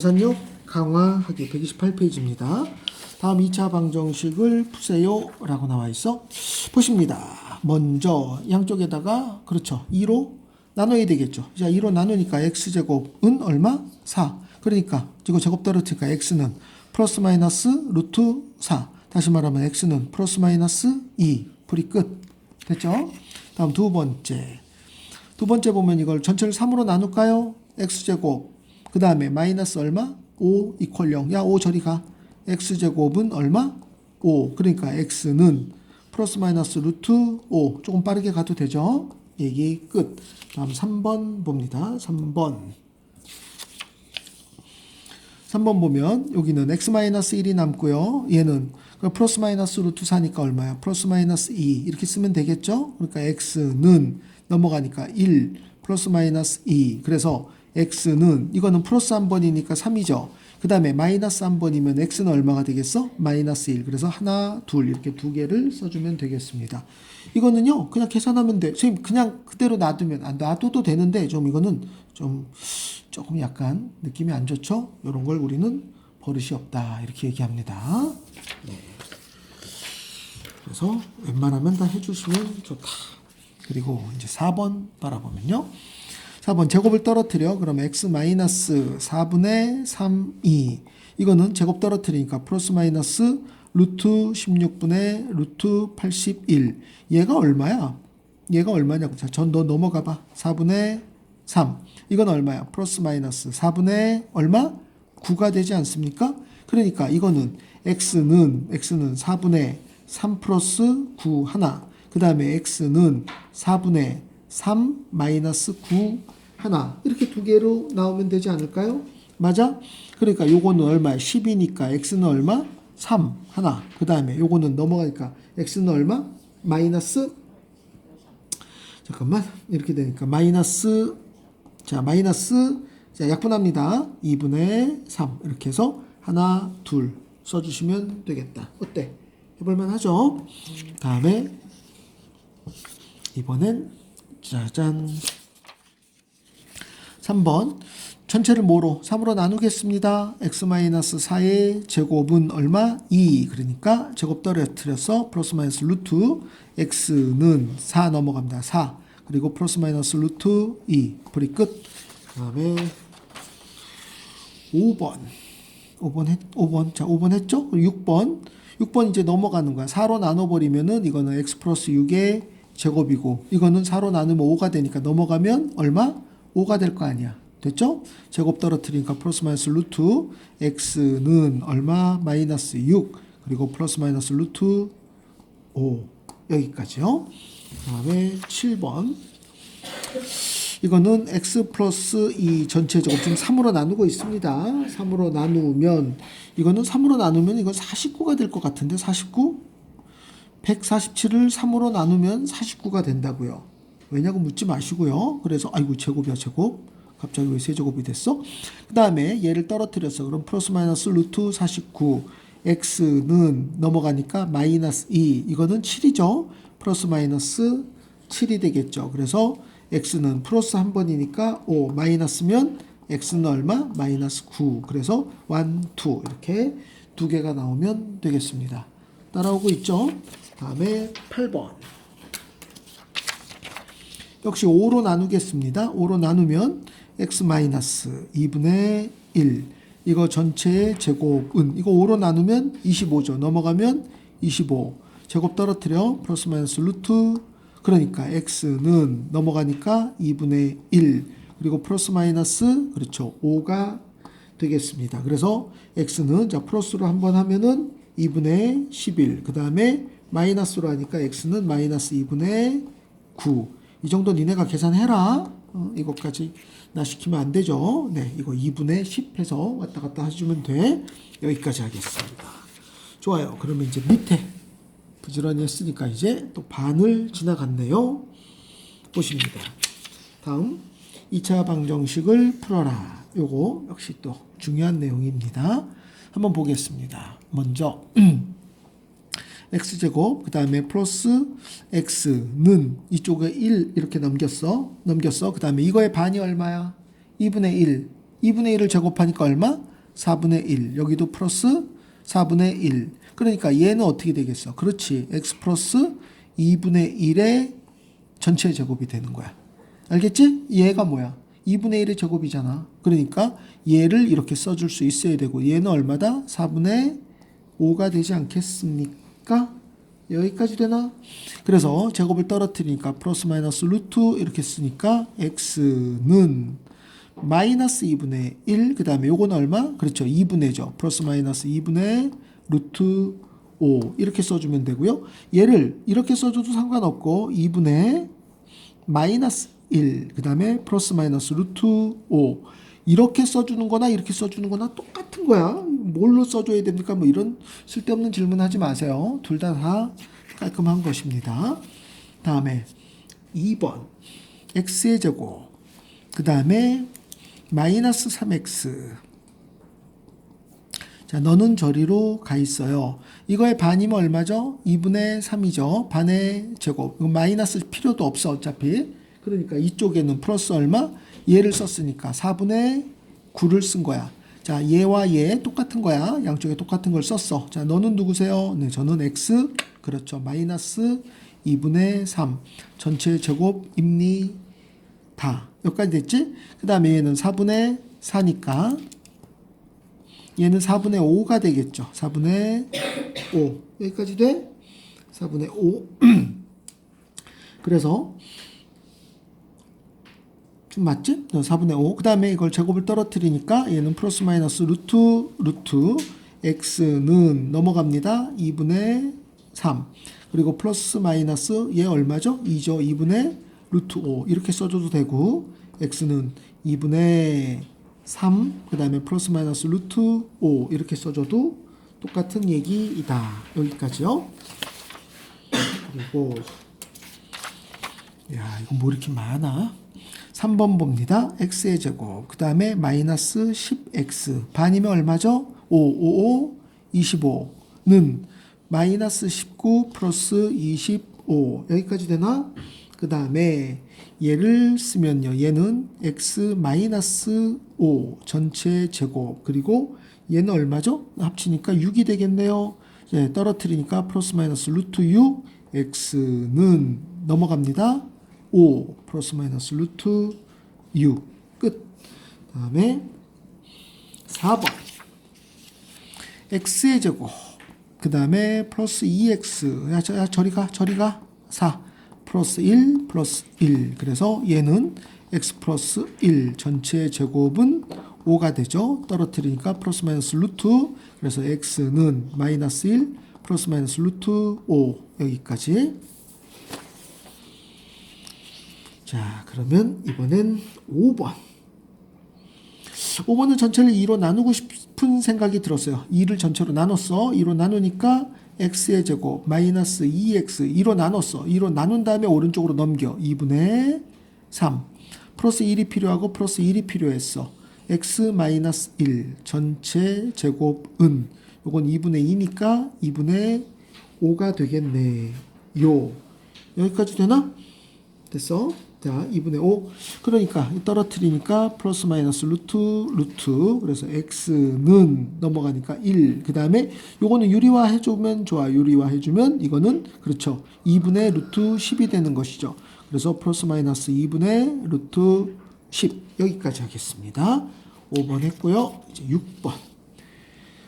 계산력 강화하기 128페이지입니다. 다음 2차 방정식을 푸세요 라고 나와 있어. 보십니다. 먼저 양쪽에다가 그렇죠. 2로 나눠야 되겠죠. 자, 2로 나누니까 x제곱은 얼마? 4. 그러니까 이거 제곱 떨어뜨니까 x는 플러스 마이너스 루트 4. 다시 말하면 x는 플러스 마이너스 2. 풀이 끝. 됐죠? 다음 두 번째. 두 번째 보면 이걸 전체를 3으로 나눌까요? x제곱 그 다음에 마이너스 얼마? 5 이퀄 0. 야, 5 저리 가. x제곱은 얼마? 5. 그러니까 x는 플러스 마이너스 루트 5. 조금 빠르게 가도 되죠? 얘기 끝. 다음 3번 봅니다. 3번. 3번 보면 여기는 x 마이너스 1이 남고요. 얘는 그 플러스 마이너스 루트 4니까 얼마야? 플러스 마이너스 2 이렇게 쓰면 되겠죠? 그러니까 x는 넘어가니까 1 플러스 마이너스 2 그래서 x는 이거는 플러스 한 번이니까 3이죠. 그 다음에 마이너스 한 번이면 x는 얼마가 되겠어? 마이너스 1 그래서 하나 둘 이렇게 두 개를 써주면 되겠습니다. 이거는요 그냥 계산하면 돼. 선생님 그냥 그대로 놔두면 안 놔둬도 되는데 좀 이거는 좀 조금 약간 느낌이 안 좋죠? 이런 걸 우리는 버릇이 없다 이렇게 얘기합니다. 네. 그래서 웬만하면 다 해주시면 좋다. 그리고 이제 4번 바라보면요. 4번 제곱을 떨어뜨려 그러면 x 마이너스 4분의 3, 2 이거는 제곱 떨어뜨리니까 플러스 마이너스 루트 16분의 루트 81 얘가 얼마야? 얘가 얼마냐고 자, 전 너 넘어가 봐 4분의 3 이건 얼마야? 플러스 마이너스 4분의 얼마? 9가 되지 않습니까? 그러니까 이거는 x는 x는 4분의 3 플러스 9 하나 그 다음에 x는 4분의 3 마이너스 9 하나 이렇게 두 개로 나오면 되지 않을까요? 맞아? 그러니까 요거는 얼마야? 10이니까 x는 얼마? 3 하나 그 다음에 요거는 넘어가니까 x는 얼마? 마이너스 잠깐만 이렇게 되니까 마이너스 자 마이너스 자 약분합니다 2분의 3 이렇게 해서 하나 둘 써주시면 되겠다 어때? 해볼만 하죠? 다음에 이번엔 짜잔 3번 전체를 뭐로 3으로 나누겠습니다. x-4의 제곱은 얼마? 2 그러니까 제곱 떨어뜨려서 플러스 마이너스 루트 x는 4 넘어갑니다. 4 그리고 플러스 마이너스 루트 2 불이 끝. 그 다음에 5번 5번 했 5번 자 5번 했죠? 6번 6번 이제 넘어가는 거야. 4로 나눠버리면은 이거는 x 플러스 6의 제곱이고 이거는 4로 나누면 5가 되니까 넘어가면 얼마? 5가 될 거 아니야. 됐죠? 제곱 떨어뜨리니까 플러스 마이너스 루트 x는 얼마? 마이너스 6 그리고 플러스 마이너스 루트 5 여기까지요. 그 다음에 7번 이거는 x 플러스 2 전체 제곱 지금 3으로 나누고 있습니다. 3으로 나누면 이거는 3으로 나누면 이건 49가 될 것 같은데 49? 147을 3으로 나누면 49가 된다고요. 왜냐고 묻지 마시고요. 그래서 아이고 제곱이야 제곱. 갑자기 왜 세제곱이 됐어? 그 다음에 얘를 떨어뜨렸어. 그럼 플러스 마이너스 루트 49 x는 넘어가니까 마이너스 2 이거는 7이죠. 플러스 마이너스 7이 되겠죠. 그래서 x는 플러스 한 번이니까 5 마이너스면 x는 얼마? 마이너스 9 그래서 1, 2 이렇게 두 개가 나오면 되겠습니다. 따라오고 있죠? 다음에 8번 역시 5로 나누겠습니다. 5로 나누면 x 마이너스 2분의 1 이거 전체의 제곱은 이거 5로 나누면 25죠. 넘어가면 25 제곱 떨어뜨려 플러스 마이너스 루트. 그러니까 x는 넘어가니까 2분의 1 그리고 플러스 마이너스 그렇죠. 5가 되겠습니다. 그래서 x는 자 플러스로 한번 하면은 2분의 11그 다음에 마이너스로 하니까 x는 마이너스 2분의 9 이 정도 니네가 계산해라. 어, 이것까지 나 시키면 안 되죠. 네, 이거 2분의 10 해서 왔다 갔다 해주면 돼. 여기까지 하겠습니다. 좋아요. 그러면 이제 밑에 부지런히 했으니까 이제 또 반을 지나갔네요. 보십니다. 다음 2차 방정식을 풀어라. 요거 역시 또 중요한 내용입니다. 한번 보겠습니다. 먼저 x제곱 그 다음에 플러스 x는 이쪽에 1 이렇게 넘겼어 넘겼어 그 다음에 이거의 반이 얼마야 2분의 1 2분의 1을 제곱하니까 얼마? 4분의 1. 여기도 플러스 4분의 1. 그러니까 얘는 어떻게 되겠어? 그렇지. x 플러스 2분의 1의 전체 제곱이 되는 거야. 알겠지? 얘가 뭐야? 2분의 1의 제곱이잖아. 그러니까 얘를 이렇게 써줄 수 있어야 되고 얘는 얼마다? 4분의 5가 되지 않겠습니 까? 여기까지 되나? 그래서 제곱을 떨어뜨리니까 플러스 마이너스 루트 이렇게 쓰니까 x는 마이너스 2분의 1, 그 다음에 요건 얼마? 그렇죠. 2분의죠. 플러스 마이너스 2분의 루트 5 이렇게 써주면 되고요. 얘를 이렇게 써줘도 상관없고 2분의 마이너스 1, 그 다음에 플러스 마이너스 루트 5 이렇게 써주는 거나 이렇게 써주는 거나 똑같은 거야. 뭘로 써줘야 됩니까? 뭐 이런 쓸데없는 질문 하지 마세요. 둘 다 다 깔끔한 것입니다. 다음에 2번 x의 제곱 그 다음에 마이너스 3x 자, 너는 저리로 가 있어요. 이거의 반이면 얼마죠? 2분의 3이죠. 반의 제곱. 마이너스 필요도 없어, 어차피. 그러니까 이쪽에는 플러스 얼마? 얘를 썼으니까 4분의 9를 쓴 거야. 자, 얘와 얘 똑같은 거야. 양쪽에 똑같은 걸 썼어. 자, 너는 누구세요? 네, 저는 x. 그렇죠. 마이너스 2분의 3. 전체 제곱입니다. 여기까지 됐지? 그 다음에 얘는 4분의 4니까 얘는 4분의 5가 되겠죠. 4분의 5. 여기까지 돼? 4분의 5. 그래서 좀 맞지? 4분의 5. 그 다음에 이걸 제곱을 떨어뜨리니까 얘는 플러스 마이너스 루트 루트 x는 넘어갑니다. 2분의 3. 그리고 플러스 마이너스 얘 얼마죠? 2죠. 2분의 루트 5. 이렇게 써줘도 되고 x는 2분의 3, 그 다음에 플러스 마이너스 루트 5 이렇게 써줘도 똑같은 얘기이다. 여기까지요. 그리고 야 이거 뭐 이렇게 많아? 3번 봅니다. x의 제곱. 그 다음에 마이너스 10x. 반이면 얼마죠? 5, 5, 5, 25는 마이너스 19 플러스 25. 여기까지 되나? 그 다음에 얘를 쓰면요. 얘는 x 마이너스 5 전체 제곱. 그리고 얘는 얼마죠? 합치니까 6이 되겠네요. 네, 떨어뜨리니까 플러스 마이너스 루트 6. x는 넘어갑니다. 5 플러스 마이너스 루트 6 끝. 다음에 4번. X의 제곱. 그 다음에 플러스 2x 야, 저, 야 저리 가 저리 가 4 플러스 1 플러스 1 그래서 얘는 x 플러스 1 전체 제곱은 5가 되죠. 떨어뜨리니까 플러스 마이너스 루트. 그래서 x는 마이너스 1 플러스 마이너스 루트 5 여기까지 자, 그러면 이번엔 5번. 5번은 전체를 2로 나누고 싶은 생각이 들었어요. 2를 전체로 나눴어. 2로 나누니까 x의 제곱 마이너스 2x 2로 나눴어. 2로 나눈 다음에 오른쪽으로 넘겨. 2분의 3. 플러스 1이 필요하고 플러스 1이 필요했어. x 마이너스 1 전체 제곱은 요건 2분의 2니까 2분의 5가 되겠네. 요. 여기까지 되나? 됐어? 자, 2분의 5. 그러니까 떨어뜨리니까 플러스 마이너스 루트 루트. 그래서 x는 넘어가니까 1. 그 다음에 요거는 유리화 해주면 좋아. 유리화 해주면 이거는 그렇죠. 2분의 루트 10이 되는 것이죠. 그래서 플러스 마이너스 2분의 루트 10. 여기까지 하겠습니다. 5번 했고요. 이제 6번.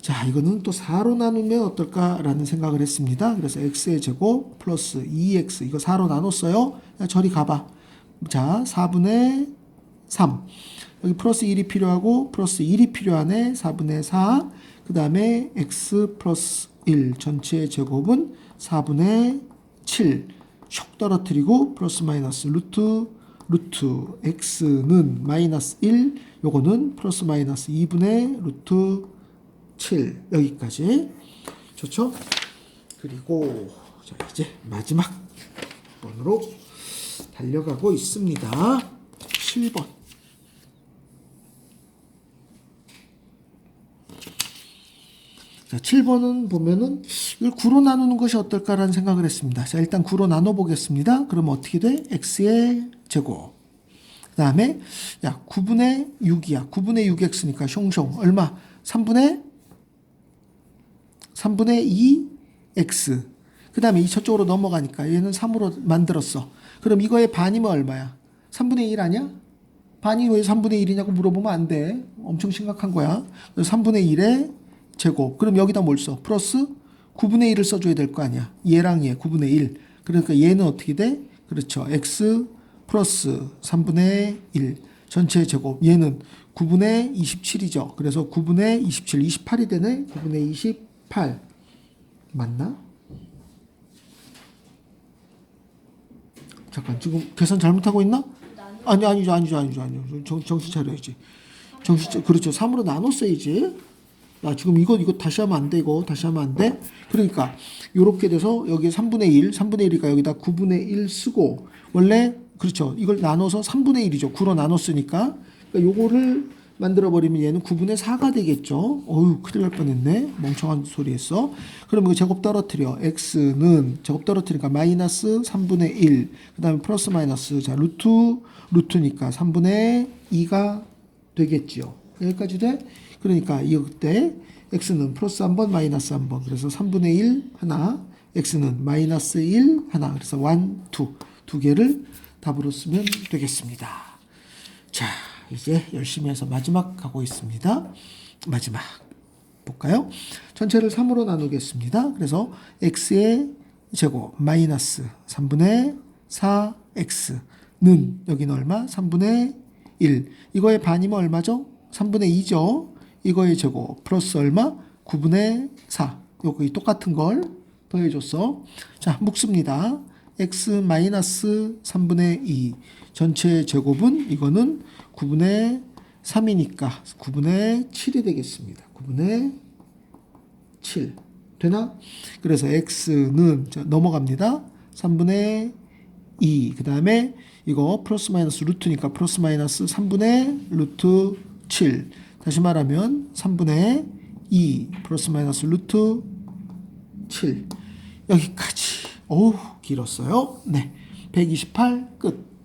자, 이거는 또 4로 나누면 어떨까라는 생각을 했습니다. 그래서 x의 제곱 플러스 2x 이거 4로 나눴어요. 야, 저리 가봐. 자, 4분의 3. 여기 플러스 1이 필요하고 플러스 1이 필요하네. 4분의 4. 그 다음에 x 플러스 1 전체 제곱은 4분의 7. 슉 떨어뜨리고 플러스 마이너스 루트 루트 x는 마이너스 1. 요거는 플러스 마이너스 2분의 루트 7. 여기까지. 좋죠? 그리고 자, 이제 마지막 번으로 달려가고 있습니다. 7번. 자, 7번은 보면은 이걸 9로 나누는 것이 어떨까라는 생각을 했습니다. 자, 일단 9로 나눠 보겠습니다. 그러면 어떻게 돼? x의 제곱. 그 다음에 야 9분의 6이야. 9분의 6x니까 숑숑 얼마? 3분의 3분의 2 x. 그 다음에 이 저쪽으로 넘어가니까 얘는 3으로 만들었어. 그럼 이거의 반이면 얼마야? 3분의 1 아니야? 반이 왜 3분의 1이냐고 물어보면 안 돼. 엄청 심각한 거야. 그래서 3분의 1의 제곱. 그럼 여기다 뭘 써? 플러스 9분의 1을 써줘야 될 거 아니야. 얘랑 얘 9분의 1. 그러니까 얘는 어떻게 돼? 그렇죠. x 플러스 3분의 1. 전체 제곱. 얘는 9분의 27이죠. 그래서 9분의 27, 28이 되네. 9분의 28. 맞나? 잠깐 지금 계산 잘못하고 있나? 아니 아니죠 아니죠 아니죠 아니죠 정, 정신 차려야지. 정신 차 그렇죠. 3으로 나눴어야지 야 지금 이거 이거 다시 하면 안돼 이거. 다시 하면 안 돼. 그러니까 요렇게 돼서 여기 3분의 1 3분의 1이니까 여기다 9분의 1 쓰고 원래 그렇죠. 이걸 나눠서 3분의 1이죠. 9로 나눴으니까. 그러니까 요거를 만들어 버리면 얘는 9분의 4가 되겠죠? 어휴 큰일 날 뻔했네. 멍청한 소리 했어 그럼 이거 제곱 떨어뜨려. X는 제곱 떨어뜨리니까 마이너스 3분의 1 그 다음에 플러스 마이너스. 자 루트 루트니까 3분의 2가 되겠지요. 여기까지 돼? 그러니까 이때 x는 플러스 1번 마이너스 1번. 그래서 3분의 1 하나 x는 마이너스 1 하나. 그래서 1, 2, 두 개를 답으로 쓰면 되겠습니다. 자 이제 열심히 해서 마지막 가고 있습니다 마지막 볼까요? 전체를 3으로 나누겠습니다. 그래서 x의 제곱 마이너스 3분의 4x는 여기는 얼마? 3분의 1. 이거의 반이면 얼마죠? 3분의 2죠. 이거의 제곱 플러스 얼마? 9분의 4. 여기 똑같은 걸 더해줬어. 자, 묶습니다. x 마이너스 3분의 2. 전체 제곱은 이거는 9분의 3이니까 9분의 7이 되겠습니다. 9분의 7. 되나? 그래서 x는 자, 넘어갑니다. 3분의 2. 그 다음에 이거 플러스 마이너스 루트니까 플러스 마이너스 3분의 루트 7. 다시 말하면 3분의 2 플러스 마이너스 루트 7. 여기까지. 어우, 길었어요. 네. 128 끝.